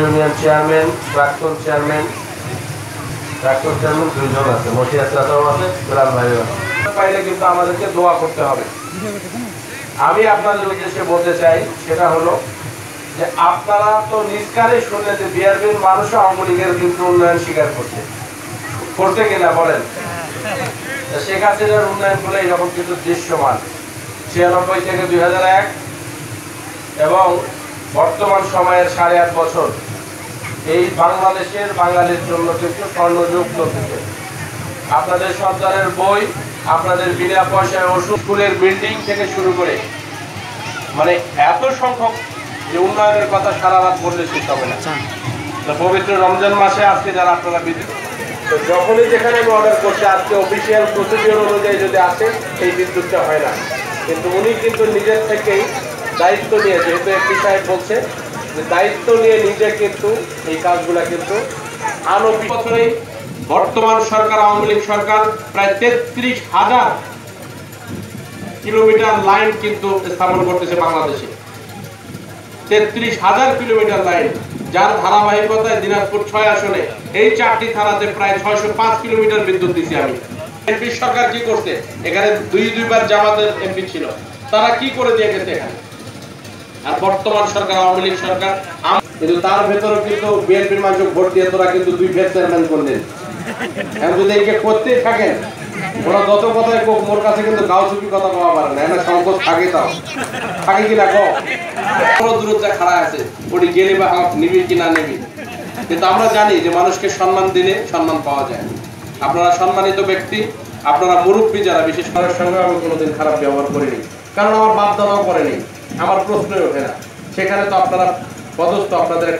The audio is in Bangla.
ইউনিয়ন চেয়ারম্যান, প্রাক্তন চেয়ারম্যান প্রাক্তন চেয়ারম্যান আছে আছে ভাইও আছে। কিন্তু আমাদেরকে দোয়া করতে হবে। আমি আপনাদের উদ্দেশ্যে বলতে চাই, সেটা হলো যে আপনারা তো নিষ্কারে শুনলেন যে বিআরবির মানুষ আওয়ামী লীগের কিন্তু উন্নয়ন স্বীকার করছে। করতে কিনা বলেন শেখ হাসিনার উন্নয়ন করে এরকম কিন্তু দৃশ্যমান। ছিয়ানব্বই থেকে দুই এবং বর্তমান সময়ের সাড়ে আট বছর এই বাংলাদেশের বাঙালির জন্য কিন্তু স্বর্ণযুগ চলতেছে আপনাদের সন্তানের বই আপনাদের বিনা পয়সায় ওষুধ স্কুলের বিল্ডিং থেকে শুরু করে মানে এত সংখ্যক যে উন্নয়নের কথা সারা রাত বললে শেষ হবে না। তো পবিত্র রমজান মাসে আজকে যারা আপনারা বিদ্যুৎ তো যখনই যেখানে আমি অর্ডার করছি আজকে অফিসিয়াল প্রসিডিওর অনুযায়ী যদি আসে এই বিদ্যুৎটা হয় না। কিন্তু উনি কিন্তু নিজের থেকেই দায়িত্ব নিয়ে, যেহেতু একটি সাহেব বলছে যে দায়িত্ব নিয়ে নিজে কিন্তু এই কাজগুলা কিন্তু আনবি বছরেই বর্তমান সরকার, আওয়ামী লীগ সরকার প্রায় তেত্রিশ হাজার কিলোমিটার লাইন কিন্তু স্থাপন করতেছে বাংলাদেশে। তেত্রিশ হাজার কিলোমিটার লাইন, যার ধারাবাহিকতায় দিনাজপুর ছয় আসনে, এই চারটি থানাতে প্রায় ছয়শো পাঁচ কিলোমিটার বিদ্যুৎ দিচ্ছি আমি। এমপি সরকার কি করছে? এখানে দুই দুইবার জামাতের এমপি ছিল। তারা কি করে দিয়ে গেছে এখানে? আর বর্তমান সরকার, আওয়ামী লীগ সরকার কিন্তু তার ভেতরে কিন্তু বিএনপির মানুষ ভোট দিয়ে তোরা কিন্তু দুই ফের চেয়ারম্যান করলেন। এখন যদি একে করতেই থাকেন ওরা যত কথাই কোক মোর কাছে কিন্তু গাও চুপি কথা কওয়া পারে না। এটা সংকোচ থাকে তাও। থাকে কিনা কো বড় দূরত্বে খাড়া আছে। ওটি গেলে বা নিবি কি না নিবি। কিন্তু আমরা জানি যে মানুষকে সম্মান দিলে সম্মান পাওয়া যায়। আপনারা সম্মানিত ব্যক্তি, আপনারা মুরব্বী যারা, বিশেষ করার সঙ্গে আমি কোনোদিন খারাপ ব্যবহার করিনি। কারণ আমার বাপ দাদাও করেনি। আমার প্রশ্নই ওঠে না। সেখানে তো আপনারা পদস্থ আপনাদের